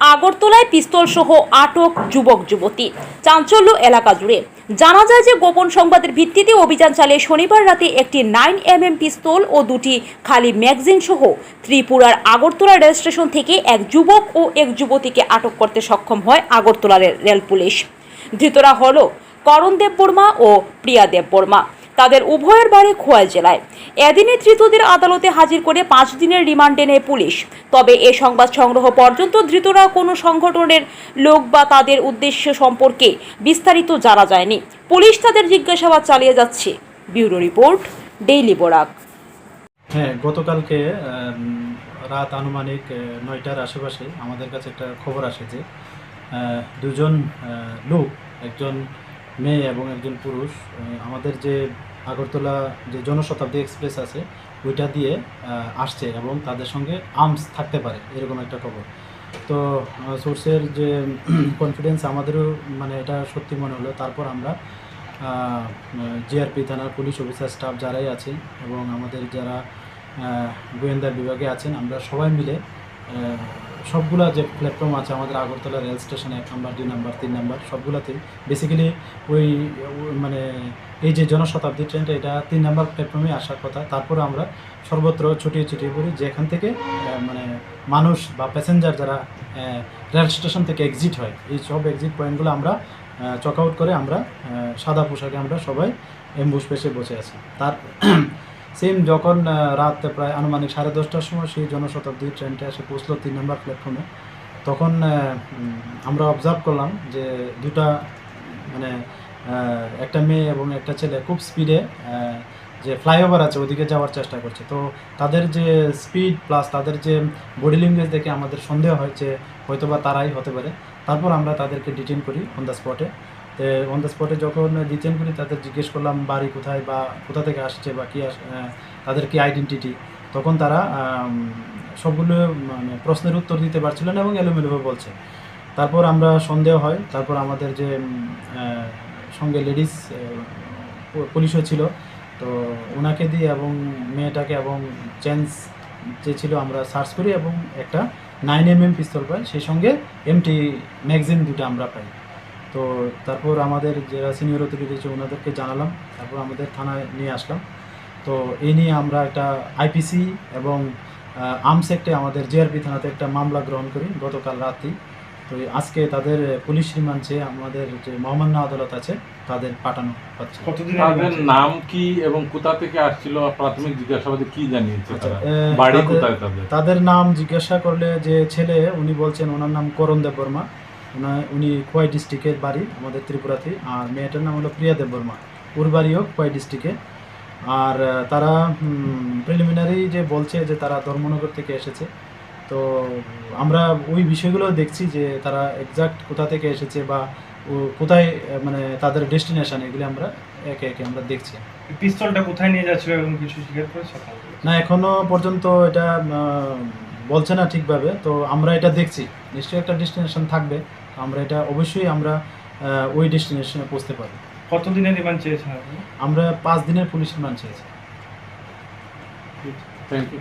আগরতলায় পিস্তল সহ আটক যুবক, যুবতী। চাঞ্চল্য এলাকা জুড়ে। জানা যায় যে গোপন সংবাদের ভিত্তিতে অভিযান চালিয়ে শনিবার রাতে একটি নাইন এম এম পিস্তল ও দুটি খালি ম্যাগজিন সহ ত্রিপুরার আগরতলা রেল স্টেশন থেকে এক যুবক ও এক যুবতীকে আটক করতে সক্ষম হয় আগরতলা রেল পুলিশ। ধৃতরা হল করণ দেব বর্মা ও প্রিয়া দেব বর্মা। তাদের উভয়ের বাড়ি খোয়াই জেলায়। এদিনে ধৃতদের আদালতে হাজির করে পাঁচ দিনের রিমান্ডে নেয় পুলিশ। তবে এ সংবাদ সংগ্রহ পর্যন্ত ধৃতরা কোনো সংগঠনের লোক বা তাদের উদ্দেশ্য সম্পর্কে বিস্তারিত জানা যায়নি। পুলিশ তাদের জিজ্ঞাসাবাদ চালিয়ে যাচ্ছে। Bureau report, daily Borak. হ্যাঁ গতকালকে রাত আনুমানিক নয়টার আশেপাশে আমাদের কাছে একটা খবর আসে যে দুজন লোক, একজন মেয়ে এবং একজন পুরুষ আমাদের যে আগরতলা যে জনশতাব্দী এক্সপ্রেস আছে, ওইটা দিয়ে আসছে এবং তাদের সঙ্গে আর্মস থাকতে পারে, এরকম একটা খবর। তো সোর্সের যে কনফিডেন্স আমাদেরও মানে এটা সত্যি মনে হলো। তারপর আমরা জিআরপি থানার পুলিশ অফিসার স্টাফ যারাই আছেন এবং আমাদের যারা গোয়েন্দা বিভাগে আছেন, আমরা সবাই মিলে সবগুলা যে প্ল্যাটফর্ম আছে আমাদের আগরতলা রেল স্টেশনে এক নাম্বার, দুই নাম্বার, তিন নাম্বার, সবগুলাতেই। বেসিক্যালি ওই মানে এই যে জনশতাব্দী ট্রেনটা এটা তিন নাম্বার প্ল্যাটফর্মে আসার কথা। তারপরে আমরা সর্বত্র ছুটিয়ে ছুটিয়ে পড়ি, যেখান থেকে মানে মানুষ বা প্যাসেঞ্জার যারা রেল স্টেশন থেকে এক্সিট হয়, এই সব এক্সিট পয়েন্টগুলো আমরা চক আউট করে আমরা সাদা পোশাকে আমরা সবাই এম্বুস পেশে বসে আছি। তার সেম যখন রাত প্রায় আনুমানিক সাড়ে দশটার সময় সেই জনশতাব্দী ট্রেনটা এসে পৌঁছলো তিন নম্বর প্ল্যাটফর্মে তখন আমরা অবজার্ভ করলাম যে দুটা মানে একটা মেয়ে এবং একটা ছেলে খুব স্পিডে যে ফ্লাইওভার আছে ওদিকে যাওয়ার চেষ্টা করছে। তো তাদের যে স্পিড প্লাস তাদের যে বডি ল্যাঙ্গুয়েজ দেখে আমাদের সন্দেহ হয় যে হয়তোবা তারাই হতে পারে। তারপর আমরা তাদেরকে ডিটেন করি অন দ্য স্পটে অন দ্য স্পটে যখন ডিটেন করি তাদের জিজ্ঞেস করলাম, বাড়ি কোথায় বা কোথা থেকে আসছে বা কী তাদের কি আইডেন্টিটি তখন তারা সবগুলো মানে প্রশ্নের উত্তর দিতে পারছিল না এবং এলোমেলোভাবে বলছে। তারপর আমরা সন্দেহ হয়, তারপর আমাদের যে সঙ্গে লেডিস পুলিশও ছিল। তো ওনাকে দিয়ে এবং মেয়েটাকে এবং চেঞ্জ যে ছিল, আমরা সার্চ করি এবং একটা নাইন এম এম পিস্তল পাই। সেই সঙ্গে এমটি ম্যাগজিন দুটো আমরা পাই। তো তারপর আমাদের যারা সিনিয়র অথরিটি আছে ওনাদেরকে জানালাম তারপর আমাদের থানায় নিয়ে আসলাম। তো এই নিয়ে আমরা একটা আইপিসি এবং আর্মস একটে আমাদের জিআরপি থানাতে একটা মামলা গ্রহণ করি গতকাল রাতেই তো আজকে তাদের পুলিশ রিমান্ডে আমাদের যে মহামান্য আদালত আছে তাদের পাঠানো হচ্ছে। তাদের নাম কি এবং কোথা থেকে আসছিল প্রাথমিক জিজ্ঞাসাবাদে কি জানিয়েছে আচ্ছা, বাড়ি তাদের- কোথায় তাদের? তাদের নাম জিজ্ঞাসা করলে যে ছেলে উনি বলছেন ওনার নাম করণ দেব বর্মা। উনি খোয়াই ডিস্ট্রিক্টের বাড়ি আমাদের ত্রিপুরাতে। আর মেয়েটার নাম হলো প্রিয়া দেব বর্মা। ওর বাড়িও খোয়াই ডিস্ট্রিক্টে আর তারা প্রিলিমিনারি যে বলছে যে তারা ধর্মনগর থেকে এসেছে। তো আমরা ওই বিষয়গুলো দেখছি যে তারা এক্সাক্ট কোথা থেকে এসেছে বা কোথায় মানে তাদের ডেস্টিনেশন এগুলি আমরা একে একে আমরা দেখছি। পিস্তলটা কোথায় নিয়ে যাচ্ছিল এবং কিছু স্বীকার করেছে না এখনও পর্যন্ত এটা বলছে না ঠিকভাবে। তো আমরা এটা দেখছি। নিশ্চয়ই একটা ডেস্টিনেশন থাকবে। আমরা এটা অবশ্যই আমরা ওই ডেস্টিনেশনে পৌঁছতে পারি। কতদিনের রিমান্ড চেয়েছেন আমরা পাঁচ দিনের পুলিশ রিমান্ড চেয়েছি। Thank you